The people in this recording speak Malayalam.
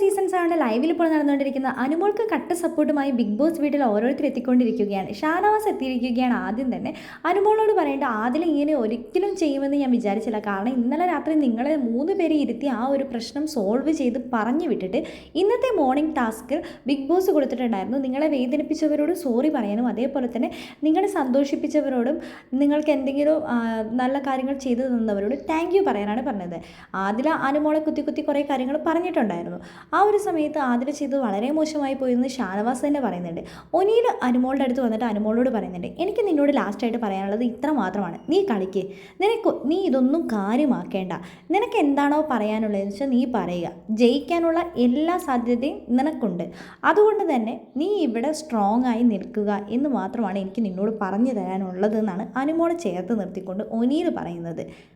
സീസൺസ് ആണ് ലൈവിൽ ഇപ്പോൾ നടന്നുകൊണ്ടിരിക്കുന്നത്. അനുമോൾക്ക് കട്ട സപ്പോർട്ടുമായി ബിഗ് ബോസ് വീട്ടിൽ ഓരോരുത്തർ എത്തിക്കൊണ്ടിരിക്കുകയാണ്. ഷാനവാസ് എത്തിയിരിക്കുകയാണ് ആദ്യം തന്നെ. അനുമോളോട് പറയേണ്ട ആദ്യം ഇങ്ങനെ ഒരിക്കലും ചെയ്യുമെന്ന് ഞാൻ വിചാരിച്ചില്ല. കാരണം ഇന്നലെ രാത്രി നിങ്ങളെ മൂന്ന് പേരെ ഇരുത്തി ആ ഒരു പ്രശ്നം സോൾവ് ചെയ്ത് പറഞ്ഞു വിട്ടിട്ട് ഇന്നത്തെ മോർണിംഗ് ടാസ്ക് ബിഗ് ബോസ് കൊടുത്തിട്ടുണ്ടായിരുന്നു. നിങ്ങളെ വേദനിപ്പിച്ചവരോട് സോറി പറയാനും അതേപോലെ തന്നെ നിങ്ങളെ സന്തോഷിപ്പിച്ചവരോടും നിങ്ങൾക്ക് എന്തെങ്കിലും നല്ല കാര്യങ്ങൾ ചെയ്തു തന്നവരോട് താങ്ക് യു പറയാനാണ് പറഞ്ഞത്. ആദില അനുമോളെ കുത്തി കുത്തി കുറേ കാര്യങ്ങൾ പറഞ്ഞിട്ടുണ്ടായിരുന്നു. ആ ഒരു സമയത്ത് ആതിര ചെയ്തത് വളരെ മോശമായി പോയെന്ന് ഷാനവാസ് തന്നെ പറയുന്നുണ്ട്. ഒനീൽ അനുമോളുടെ അടുത്ത് വന്നിട്ട് അനുമോളോട് പറയുന്നുണ്ട് എനിക്ക് നിന്നോട് ലാസ്റ്റായിട്ട് പറയാനുള്ളത് ഇത്ര മാത്രമാണ്. നീ കളിക്ക്. നിനക്ക് നീ ഇതൊന്നും കാര്യമാക്കേണ്ട. നിനക്ക് എന്താണോ പറയാനുള്ളതെന്ന് വെച്ചാൽ നീ പറയുക. ജയിക്കാനുള്ള എല്ലാ സാധ്യതയും നിനക്കുണ്ട്. അതുകൊണ്ട് തന്നെ നീ ഇവിടെ സ്ട്രോങ് ആയി നിൽക്കുക എന്ന് മാത്രമാണ് എനിക്ക് നിന്നോട് പറഞ്ഞു തരാനുള്ളതെന്നാണ് അനുമോൾ ചേർത്ത് നിർത്തിക്കൊണ്ട് ഒനീൽ പറയുന്നത്.